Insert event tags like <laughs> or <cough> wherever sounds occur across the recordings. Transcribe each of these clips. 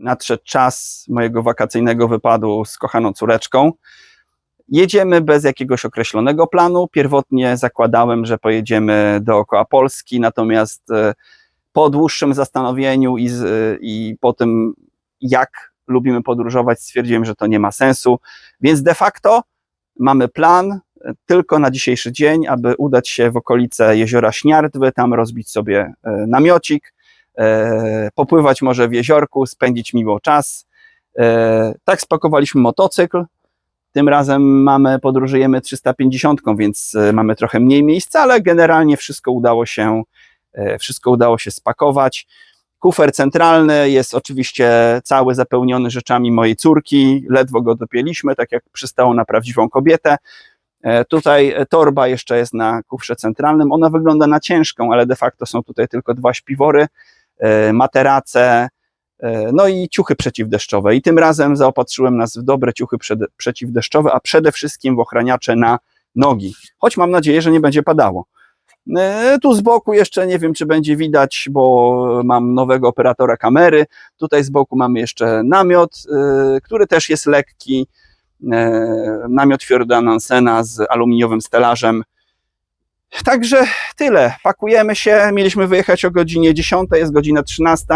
nadszedł czas mojego wakacyjnego wypadu z kochaną córeczką. Jedziemy bez jakiegoś określonego planu. Pierwotnie zakładałem, że pojedziemy dookoła Polski, natomiast e, po dłuższym zastanowieniu i, z, i po tym, jak lubimy podróżować, stwierdziłem, że to nie ma sensu. Więc de facto mamy plan e, tylko na dzisiejszy dzień, aby udać się w okolice jeziora Śniardwy, tam rozbić sobie e, namiocik, e, popływać może w jeziorku, spędzić miło czas. E, Tak spakowaliśmy motocykl. Tym razem mamy, podróżujemy 350, więc e, mamy trochę mniej miejsca, ale generalnie wszystko udało się, e, wszystko udało się spakować. Kufer centralny jest oczywiście cały zapełniony rzeczami mojej córki. Ledwo go dopięliśmy, tak jak przystało na prawdziwą kobietę. E, Tutaj torba jeszcze jest na kufrze centralnym. Ona wygląda na ciężką, ale de facto są tutaj tylko dwa śpiwory, e, materace, e, no i ciuchy przeciwdeszczowe. I tym razem zaopatrzyłem nas w dobre ciuchy przeciwdeszczowe, a przede wszystkim w ochraniacze na nogi. Choć mam nadzieję, że nie będzie padało. E, Tu z boku jeszcze nie wiem, czy będzie widać, bo mam nowego operatora kamery. Tutaj z boku mamy jeszcze namiot, e, który też jest lekki. E, Namiot Fjorda Nansena z aluminiowym stelażem. Także tyle. Pakujemy się. Mieliśmy wyjechać o godzinie 10, jest godzina 13,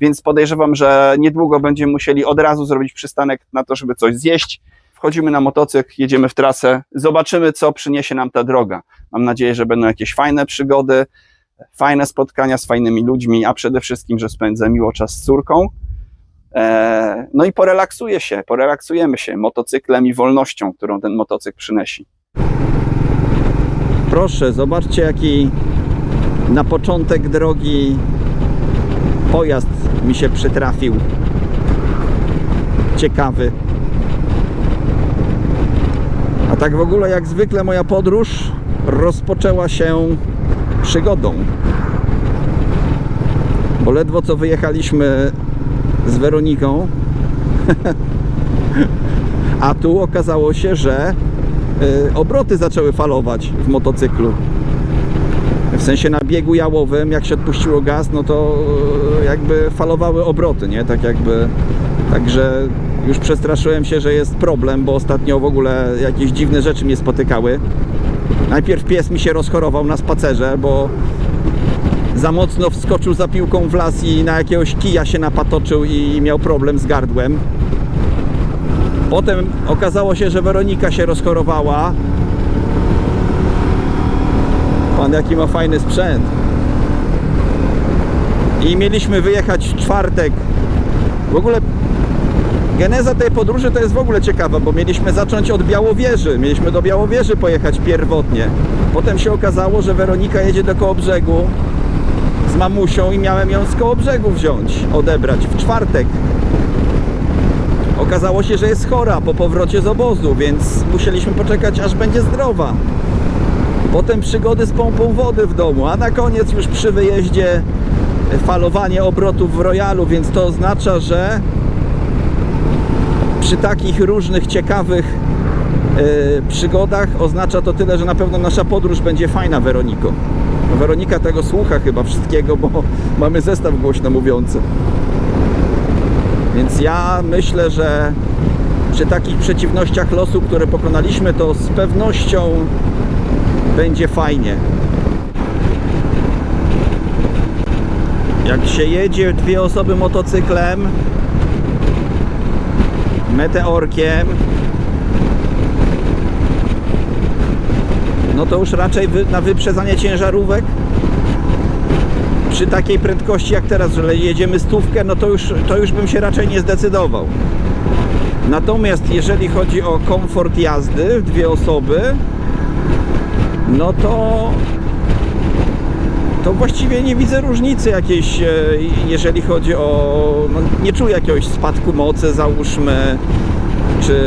więc podejrzewam, że niedługo będziemy musieli od razu zrobić przystanek na to, żeby coś zjeść. Wchodzimy na motocykl, jedziemy w trasę, zobaczymy, co przyniesie nam ta droga. Mam nadzieję, że będą jakieś fajne przygody, fajne spotkania z fajnymi ludźmi, a przede wszystkim, że spędzę miło czas z córką. Eee, No i porelaksuję się, porelaksujemy się motocyklem i wolnością, którą ten motocykl przynosi. Proszę, zobaczcie jaki na początek drogi pojazd mi się przytrafił. Ciekawy. A tak w ogóle jak zwykle moja podróż rozpoczęła się przygodą. Bo ledwo co wyjechaliśmy z Weroniką, <laughs> a tu okazało się, że obroty zaczęły falować w motocyklu. W sensie na biegu jałowym, jak się odpuściło gaz, no to y, jakby falowały obroty, nie? Tak jakby, także już przestraszyłem się, że jest problem, bo ostatnio w ogóle jakieś dziwne rzeczy mnie spotykały. Najpierw pies mi się rozchorował na spacerze, bo za mocno wskoczył za piłką w las i na jakiegoś kija się napatoczył i miał problem z gardłem. Potem okazało się, że Weronika się rozchorowała. Pan jaki ma fajny sprzęt. I mieliśmy wyjechać w czwartek. W ogóle geneza tej podróży to jest w ogóle ciekawa, bo mieliśmy zacząć od Białowieży. Mieliśmy do Białowieży pojechać pierwotnie. Potem się okazało, że Weronika jedzie do Kołobrzegu z mamusią i miałem ją z Kołobrzegu wziąć, odebrać w czwartek. Okazało się, że jest chora po powrocie z obozu, więc musieliśmy poczekać, aż będzie zdrowa. Potem przygody z pompą wody w domu, a na koniec już przy wyjeździe falowanie obrotów w Royalu, więc to oznacza, że przy takich różnych ciekawych e, przygodach oznacza to tyle, że na pewno nasza podróż będzie fajna, Weroniko. Weronika tego słucha chyba wszystkiego, bo <laughs> mamy zestaw głośno mówiący. Więc ja myślę, że przy takich przeciwnościach losu, które pokonaliśmy, to z pewnością będzie fajnie. Jak się jedzie dwie osoby motocyklem, meteorkiem, no to już raczej na wyprzedzanie ciężarówek przy takiej prędkości jak teraz, że jedziemy stówkę, no to już, to już bym się raczej nie zdecydował. Natomiast jeżeli chodzi o komfort jazdy w dwie osoby, no to to właściwie nie widzę różnicy jakiejś, e, jeżeli chodzi o. No, nie czuję jakiegoś spadku mocy, załóżmy, czy,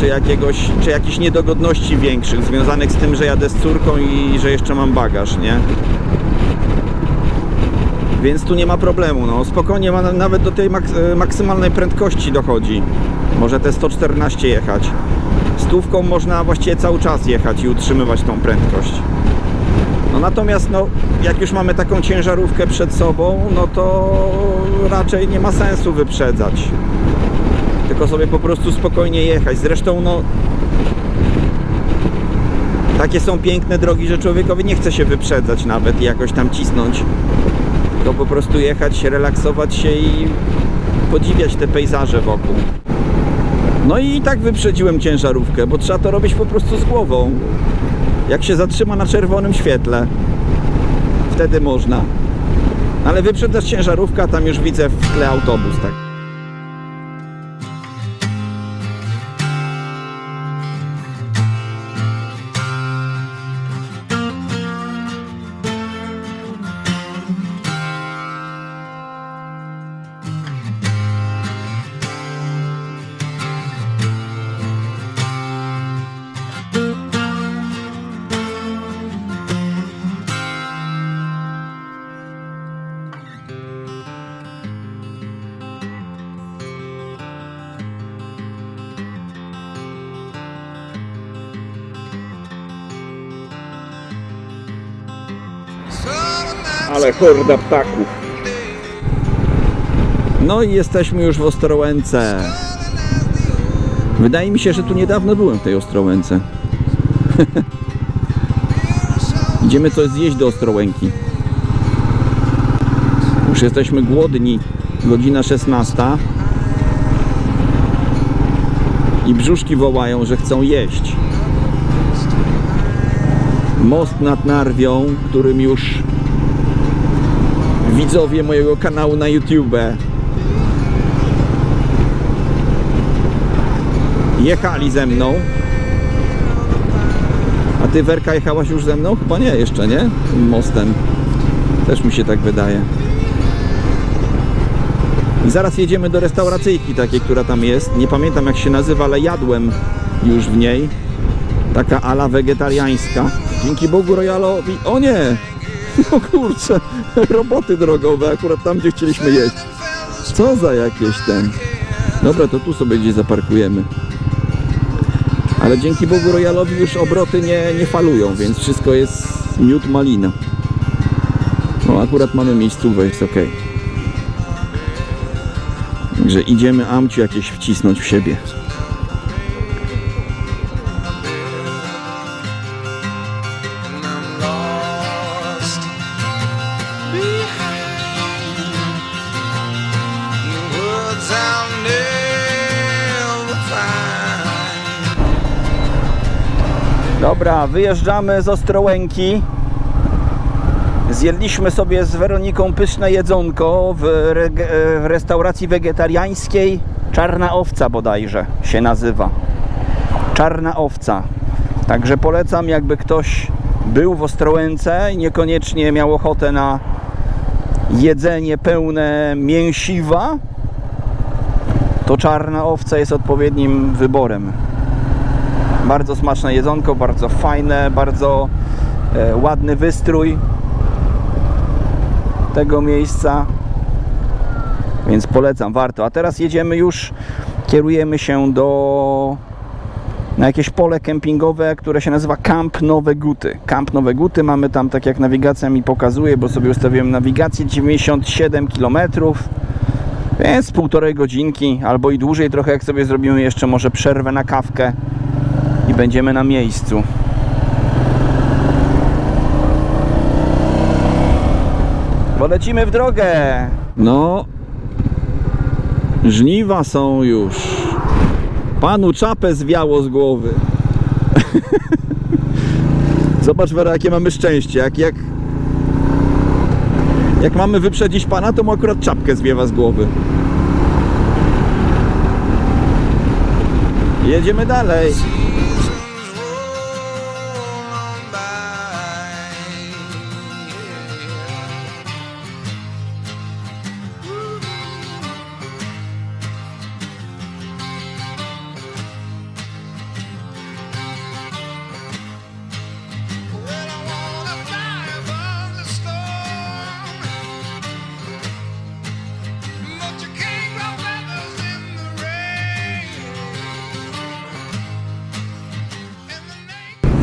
czy, jakiegoś, czy jakichś niedogodności większych związanych z tym, że jadę z córką i że jeszcze mam bagaż, nie? Więc tu nie ma problemu, no spokojnie ma, nawet do tej mak e, maksymalnej prędkości dochodzi. Może te 114 jechać. Stówką można właściwie cały czas jechać i utrzymywać tą prędkość. No natomiast no, jak już mamy taką ciężarówkę przed sobą, no to raczej nie ma sensu wyprzedzać. Tylko sobie po prostu spokojnie jechać. Zresztą no takie są piękne drogi, że człowiekowi nie chce się wyprzedzać nawet i jakoś tam cisnąć. Tylko po prostu jechać, relaksować się i podziwiać te pejzaże wokół. No i tak wyprzedziłem ciężarówkę, bo trzeba to robić po prostu z głową. Jak się zatrzyma na czerwonym świetle, wtedy można. Ale wyprzedzasz ciężarówkę, a tam już widzę w tle autobus, tak. Ale horda ptaków. No i jesteśmy już w Ostrołęce. Wydaje mi się, że tu niedawno byłem w tej Ostrołęce. <laughs> Idziemy coś zjeść do Ostrołęki. Już jesteśmy głodni. Godzina 16. I brzuszki wołają, że chcą jeść. Most nad Narwią, którym już widzowie mojego kanału na YouTube jechali ze mną. A ty Werka jechałaś już ze mną? Chyba nie, jeszcze nie? Mostem. Też mi się tak wydaje. I zaraz jedziemy do restauracyjki takiej, która tam jest. Nie pamiętam jak się nazywa, ale jadłem już w niej. Taka ala wegetariańska. Dzięki Bogu Royalowi. O nie! <laughs> No kurczę, <laughs> roboty drogowe akurat tam, gdzie chcieliśmy jeść. Co za jakieś ten. Dobra, to tu sobie gdzieś zaparkujemy. Ale dzięki Bogu Royalowi już obroty nie, nie falują, więc wszystko jest miód malina. No akurat mamy miejscówę, jest ok. Także idziemy amciu jakieś wcisnąć w siebie. Dobra, wyjeżdżamy z Ostrołęki. Zjedliśmy sobie z Weroniką pyszne jedzonko w, reg- w restauracji wegetariańskiej. Czarna owca bodajże się nazywa. Czarna owca. Także polecam, jakby ktoś był w Ostrołęce i niekoniecznie miał ochotę na jedzenie pełne mięsiwa, to czarna owca jest odpowiednim wyborem. Bardzo smaczne jedzonko, bardzo fajne, bardzo e, ładny wystrój tego miejsca. Więc polecam, warto. A teraz jedziemy już, kierujemy się do na jakieś pole kempingowe, które się nazywa Camp Nowe Guty. Camp Nowe Guty mamy tam, tak jak nawigacja mi pokazuje, bo sobie ustawiłem nawigację 97 km. Więc półtorej godzinki, albo i dłużej trochę, jak sobie zrobimy jeszcze może przerwę na kawkę i będziemy na miejscu. Bo lecimy w drogę. No, żniwa są już. Panu czapę zwiało z głowy. <laughs> Zobacz, Wera, jakie mamy szczęście. Jak, jak, jak mamy wyprzedzić pana, to mu akurat czapkę zwiewa z głowy. Jedziemy dalej.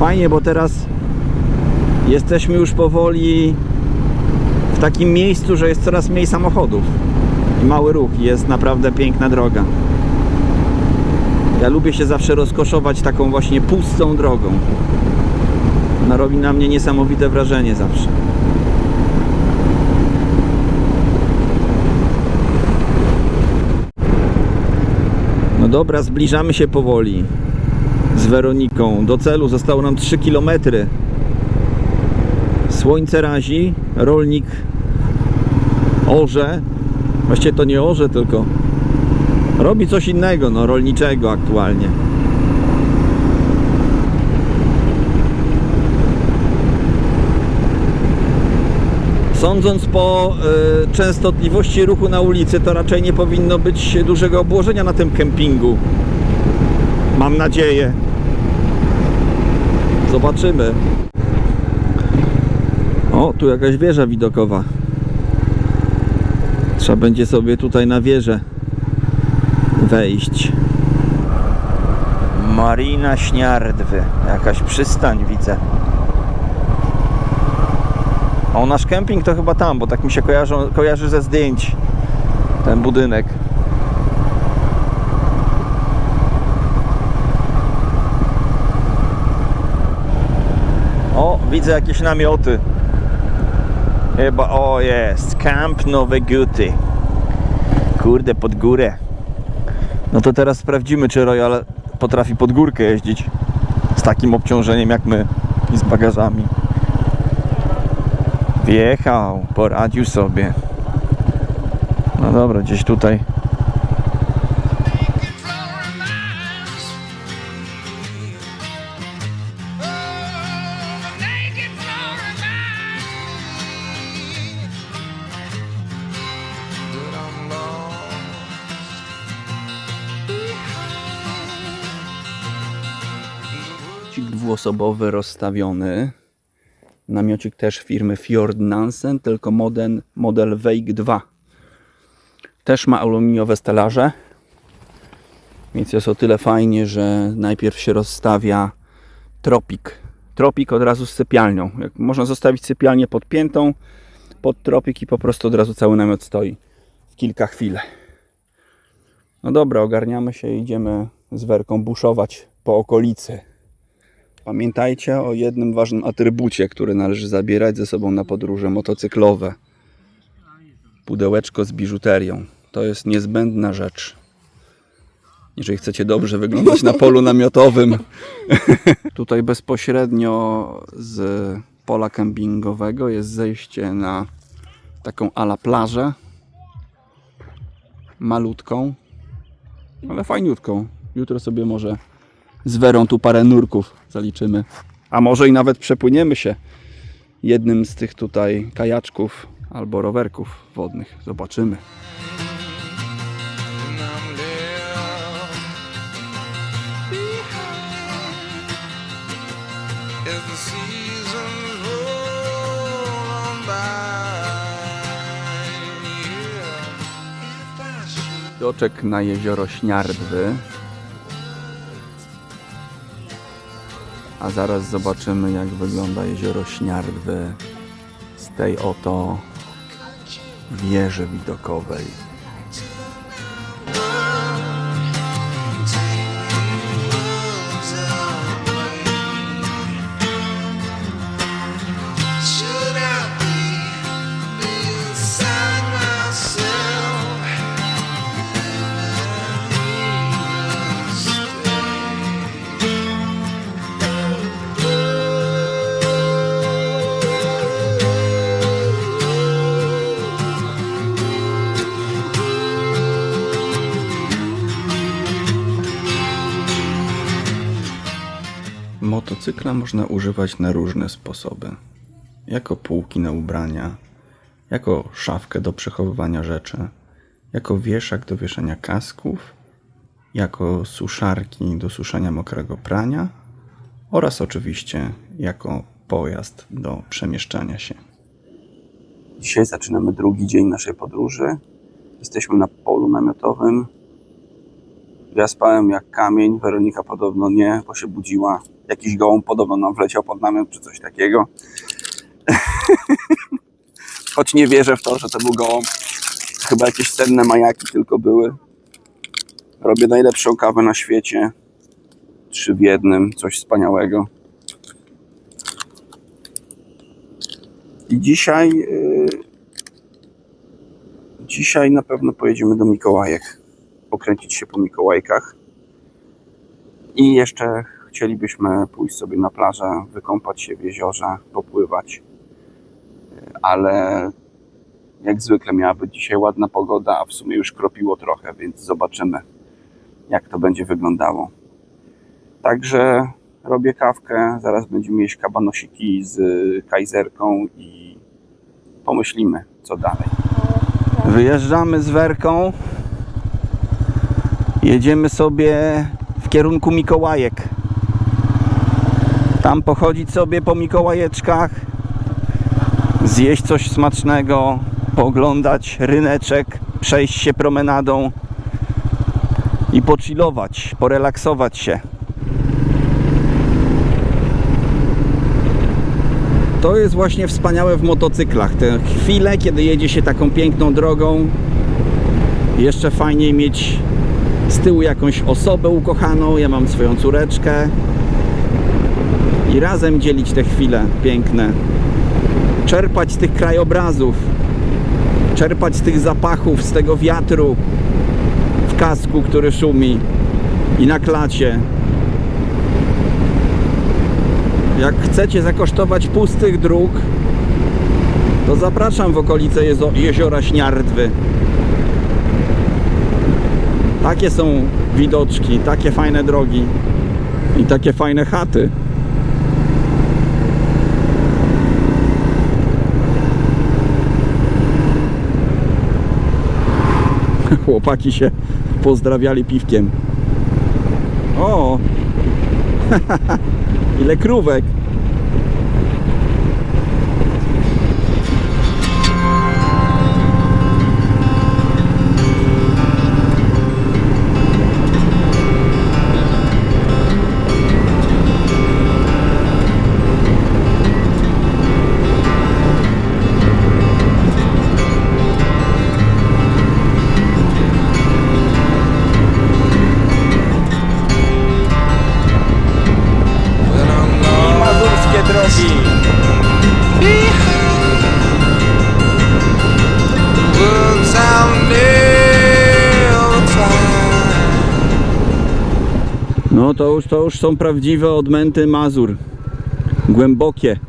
Fajnie, bo teraz Jesteśmy już powoli w takim miejscu, że jest coraz mniej samochodów i mały ruch. Jest naprawdę piękna droga. Ja lubię się zawsze rozkoszować taką właśnie pustą drogą. Ona robi na mnie niesamowite wrażenie zawsze. No dobra, zbliżamy się powoli z Weroniką. Do celu zostało nam 3 km. Słońce razi, rolnik orze. Właściwie to nie orze, tylko robi coś innego, no rolniczego aktualnie. Sądząc po y, częstotliwości ruchu na ulicy, to raczej nie powinno być dużego obłożenia na tym kempingu. Mam nadzieję. Zobaczymy. O, tu jakaś wieża widokowa. Trzeba będzie sobie tutaj na wieżę wejść. Marina Śniardwy. Jakaś przystań widzę. O, nasz kemping to chyba tam, bo tak mi się kojarzą, kojarzy ze zdjęć ten budynek. O, widzę jakieś namioty. Chyba, o jest, Camp Nowe Guty. Kurde, pod górę. No to teraz sprawdzimy, czy Royal potrafi pod górkę jeździć z takim obciążeniem jak my i z bagażami. Wjechał, poradził sobie. No dobra, gdzieś tutaj. Dwuosobowy rozstawiony. Namiocik też firmy Fjord Nansen, tylko model, model Wake 2. Też ma aluminiowe stelaże. Więc jest o tyle fajnie, że najpierw się rozstawia tropik. Tropik od razu z sypialnią. Można zostawić sypialnię podpiętą pod tropik i po prostu od razu cały namiot stoi w kilka chwil. No dobra, ogarniamy się i idziemy z Werką buszować po okolicy. Pamiętajcie o jednym ważnym atrybucie, który należy zabierać ze sobą na podróże motocyklowe. Pudełeczko z biżuterią. To jest niezbędna rzecz. Jeżeli chcecie dobrze wyglądać na polu namiotowym. <laughs> Tutaj bezpośrednio z pola kempingowego jest zejście na taką ala plażę. Malutką, ale fajniutką. Jutro sobie może z Werą tu parę nurków zaliczymy. A może i nawet przepłyniemy się jednym z tych tutaj kajaczków albo rowerków wodnych. Zobaczymy. Doczek na jezioro Śniardwy. A zaraz zobaczymy jak wygląda jezioro Śniardwy z tej oto wieży widokowej. Motocykla można używać na różne sposoby. Jako półki na ubrania, jako szafkę do przechowywania rzeczy, jako wieszak do wieszania kasków, jako suszarki do suszenia mokrego prania oraz oczywiście jako pojazd do przemieszczania się. Dzisiaj zaczynamy drugi dzień naszej podróży. Jesteśmy na polu namiotowym. Ja spałem jak kamień, Weronika podobno nie, bo się budziła. Jakiś gołąb podobno nam wleciał pod namiot czy coś takiego. <laughs> Choć nie wierzę w to, że to był gołąb. Chyba jakieś senne majaki tylko były. Robię najlepszą kawę na świecie. Trzy w jednym, coś wspaniałego. I dzisiaj. Yy, dzisiaj na pewno pojedziemy do Mikołajek. Pokręcić się po Mikołajkach. I jeszcze chcielibyśmy pójść sobie na plażę, wykąpać się w jeziorze, popływać. Ale jak zwykle miała być dzisiaj ładna pogoda, a w sumie już kropiło trochę, więc zobaczymy, jak to będzie wyglądało. Także robię kawkę, zaraz będziemy jeść kabanosiki z kajzerką i pomyślimy, co dalej. Wyjeżdżamy z Werką. Jedziemy sobie w kierunku Mikołajek. Tam pochodzić sobie po Mikołajeczkach, zjeść coś smacznego, pooglądać ryneczek, przejść się promenadą i pochillować, porelaksować się. To jest właśnie wspaniałe w motocyklach. Te chwile, kiedy jedzie się taką piękną drogą, jeszcze fajniej mieć z tyłu jakąś osobę ukochaną. Ja mam swoją córeczkę i razem dzielić te chwile piękne. Czerpać z tych krajobrazów, czerpać z tych zapachów, z tego wiatru w kasku, który szumi i na klacie. Jak chcecie zakosztować pustych dróg, to zapraszam w okolice jeziora Śniardwy. Takie są widoczki, takie fajne drogi i takie fajne chaty. <laughs> Chłopaki się pozdrawiali piwkiem. O! <laughs> Ile krówek! To już, są prawdziwe odmęty Mazur. Głębokie.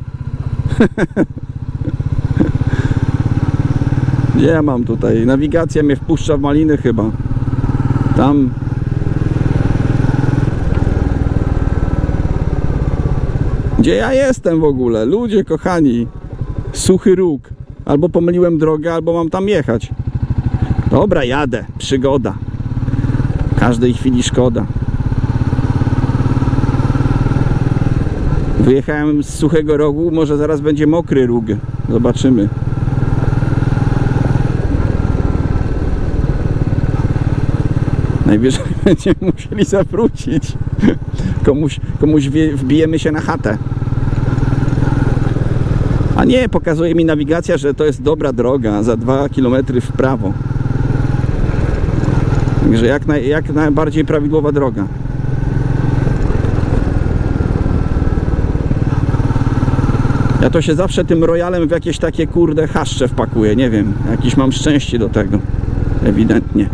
Gdzie <laughs> ja mam tutaj? Nawigacja mnie wpuszcza w maliny chyba. Tam. Gdzie ja jestem w ogóle? Ludzie kochani. Suchy róg. Albo pomyliłem drogę, albo mam tam jechać. Dobra, jadę. Przygoda. Każdej chwili szkoda. Wyjechałem z suchego rogu, może zaraz będzie mokry róg. Zobaczymy. Najwyżej <laughs> będziemy musieli zawrócić. Komuś, komuś wbijemy się na chatę. A nie, pokazuje mi nawigacja, że to jest dobra droga, za 2 km w prawo. Także jak, naj, jak najbardziej prawidłowa droga. Ja to się zawsze tym royalem w jakieś takie kurde haszcze wpakuję, nie wiem, jakiś mam szczęście do tego, ewidentnie.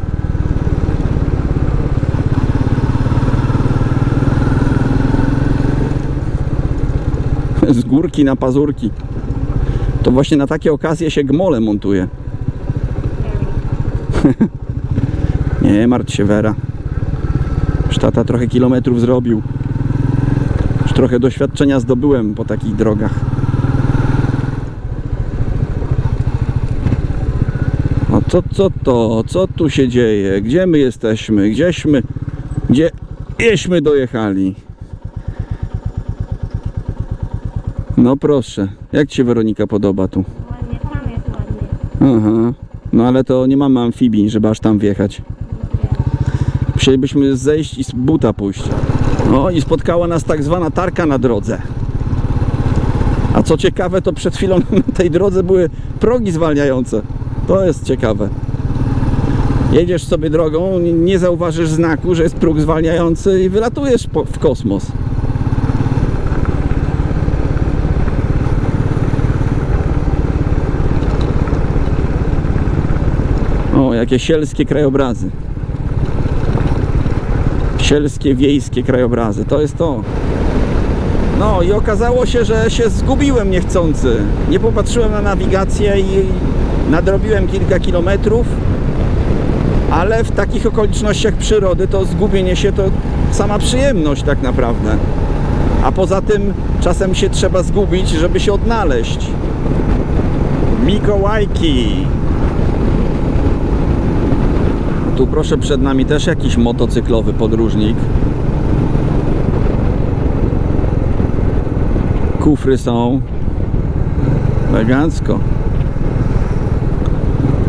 <laughs> Z górki na pazurki. To właśnie na takie okazje się gmole montuje. <laughs> nie martw się Wera. Już tata trochę kilometrów zrobił. Już trochę doświadczenia zdobyłem po takich drogach. To co to? Co tu się dzieje? Gdzie my jesteśmy? Gdzieśmy? Gdzie jeśmy dojechali? No proszę. Jak Ci się Weronika podoba tu? Ładnie, tam jest ładnie. Aha. No ale to nie mamy amfibii, żeby aż tam wjechać. Musielibyśmy zejść i z buta pójść. No i spotkała nas tak zwana tarka na drodze. A co ciekawe, to przed chwilą <laughs> na tej drodze były progi zwalniające. To jest ciekawe. Jedziesz sobie drogą, nie- zauważysz znaku, że jest próg zwalniający i wylatujesz w kosmos. O, jakie sielskie krajobrazy. Sielskie, wiejskie krajobrazy. To jest to. No i okazało się, że się zgubiłem niechcący. Nie popatrzyłem na nawigację i nadrobiłem kilka kilometrów, ale w takich okolicznościach przyrody to zgubienie się to sama przyjemność tak naprawdę. A poza tym czasem się trzeba zgubić, żeby się odnaleźć. Mikołajki. Tu proszę przed nami też jakiś motocyklowy podróżnik. Kufry są. Elegancko.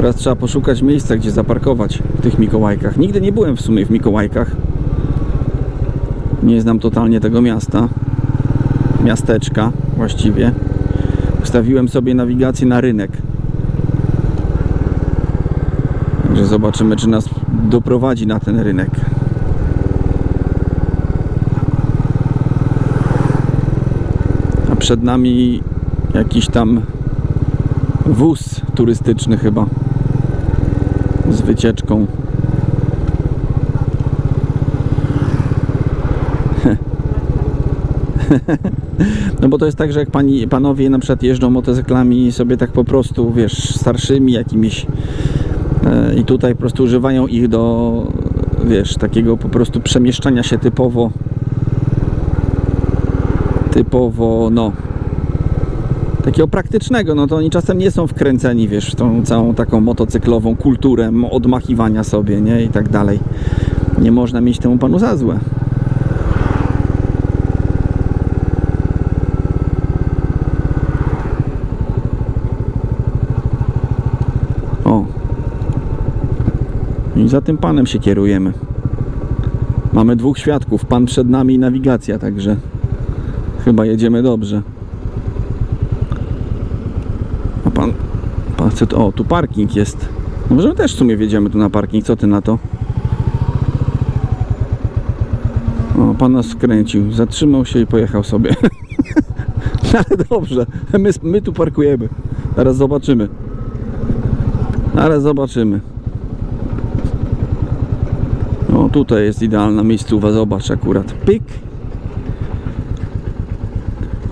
Teraz trzeba poszukać miejsca, gdzie zaparkować w tych Mikołajkach. Nigdy nie byłem w sumie w Mikołajkach. Nie znam totalnie tego miasta. Miasteczka właściwie. Ustawiłem sobie nawigację na rynek. Także zobaczymy, czy nas doprowadzi na ten rynek. A przed nami jakiś tam wóz turystyczny chyba wycieczką. <laughs> No bo to jest tak, że jak pani, panowie na przykład jeżdżą motocyklami sobie tak po prostu, wiesz, starszymi jakimiś e, i tutaj po prostu używają ich do, wiesz, takiego po prostu przemieszczania się typowo typowo, no takiego praktycznego, no to oni czasem nie są wkręceni, wiesz, w tą całą taką motocyklową kulturę odmachiwania sobie, nie, i tak dalej. Nie można mieć temu panu za złe. O. I za tym panem się kierujemy. Mamy dwóch świadków, pan przed nami i nawigacja, także chyba jedziemy dobrze. A pan, chce to, o, tu parking jest. No może też w sumie wjedziemy tu na parking, co ty na to? O, pan nas skręcił, zatrzymał się i pojechał sobie. <laughs> Ale dobrze, my, my tu parkujemy. Zaraz zobaczymy. Zaraz zobaczymy. O, tutaj jest idealna miejscowa, zobacz akurat. Pyk.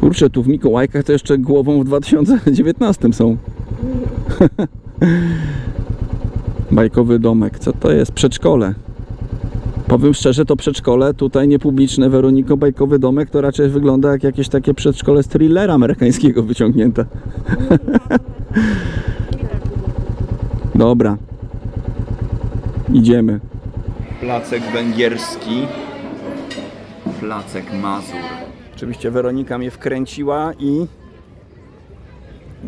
Kurczę, tu w Mikołajkach to jeszcze głową w 2019 są. <laughs> Bajkowy domek. Co to jest? Przedszkole. Powiem szczerze, to przedszkole tutaj niepubliczne Weroniko Bajkowy domek to raczej wygląda jak jakieś takie przedszkole z thrillera amerykańskiego wyciągnięte. <laughs> Dobra. Idziemy. Placek węgierski. Placek Mazur. Oczywiście Weronika mnie wkręciła i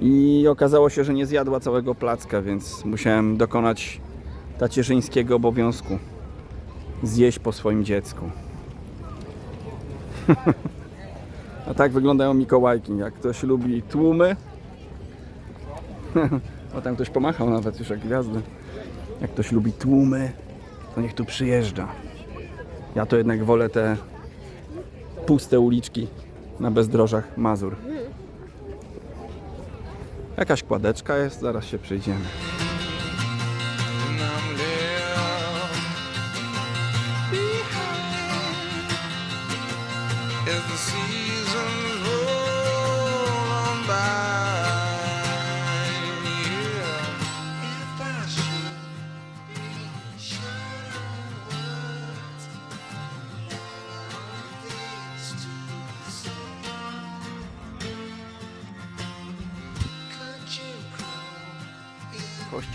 i okazało się, że nie zjadła całego placka, więc musiałem dokonać tacierzyńskiego obowiązku. Zjeść po swoim dziecku. <laughs> A tak wyglądają Mikołajki. Jak ktoś lubi tłumy, <laughs> o tam ktoś pomachał nawet już jak gwiazdy. Jak ktoś lubi tłumy, to niech tu przyjeżdża. Ja to jednak wolę te puste uliczki na bezdrożach Mazur. Jakaś kładeczka jest, zaraz się przyjdziemy.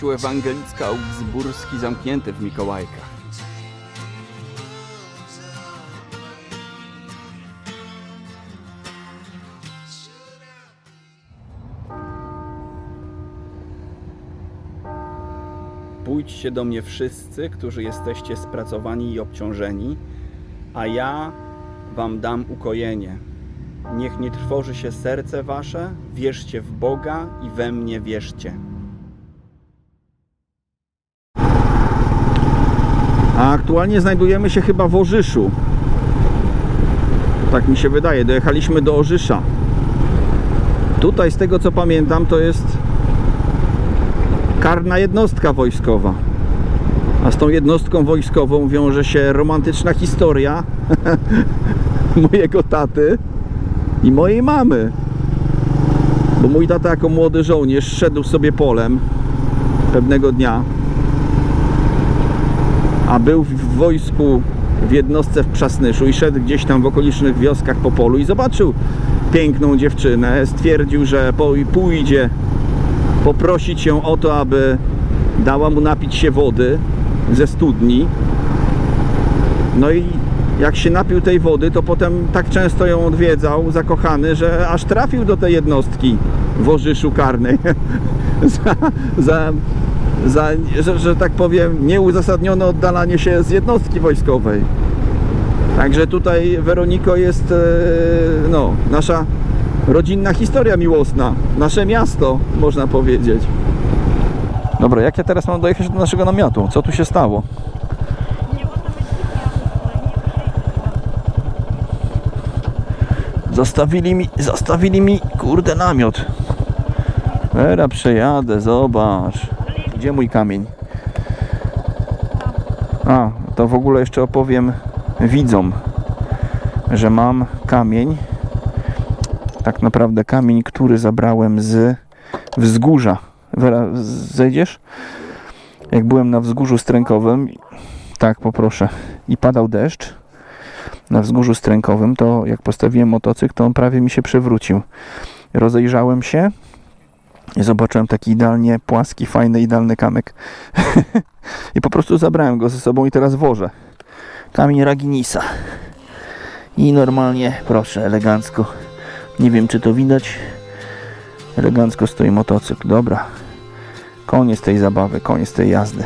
Kościół ewangelicki augsburski zamknięty w Mikołajkach. Pójdźcie do mnie wszyscy, którzy jesteście spracowani i obciążeni, a ja wam dam ukojenie. Niech nie trwoży się serce wasze, wierzcie w Boga i we mnie wierzcie. A aktualnie znajdujemy się chyba w Orzyszu. Tak mi się wydaje. Dojechaliśmy do Orzysza. Tutaj, z tego co pamiętam, to jest karna jednostka wojskowa. A z tą jednostką wojskową wiąże się romantyczna historia <laughs> mojego taty i mojej mamy. Bo mój tata jako młody żołnierz szedł sobie polem pewnego dnia, a był w wojsku w jednostce w Przasnyszu i szedł gdzieś tam w okolicznych wioskach po polu i zobaczył piękną dziewczynę. Stwierdził, że pójdzie poprosić ją o to, aby dała mu napić się wody ze studni. No i jak się napił tej wody, to potem tak często ją odwiedzał, zakochany, że aż trafił do tej jednostki w Orzyszu Karnej. <laughs> za, za, za że, że tak powiem, nieuzasadnione oddalanie się z jednostki wojskowej. Także tutaj, Weroniko, jest e, no, nasza rodzinna historia miłosna. Nasze miasto, można powiedzieć. Dobra, jak ja teraz mam dojechać do naszego namiotu? Co tu się stało? Zostawili mi, zostawili mi, kurde, namiot. Era, przejadę, zobacz. Gdzie mój kamień? A, to w ogóle jeszcze opowiem widzom, że mam kamień. Tak naprawdę kamień, który zabrałem z wzgórza. Zejdziesz? Jak byłem na wzgórzu strękowym, tak poproszę, i padał deszcz, na wzgórzu strękowym, to jak postawiłem motocykl, to on prawie mi się przewrócił. Rozejrzałem się i zobaczyłem taki idealnie płaski, fajny, idealny kamek. <laughs> I po prostu zabrałem go ze sobą i teraz wożę. Kamień Raginisa. I normalnie, proszę, elegancko. Nie wiem, czy to widać. Elegancko stoi motocykl. Dobra. Koniec tej zabawy, koniec tej jazdy.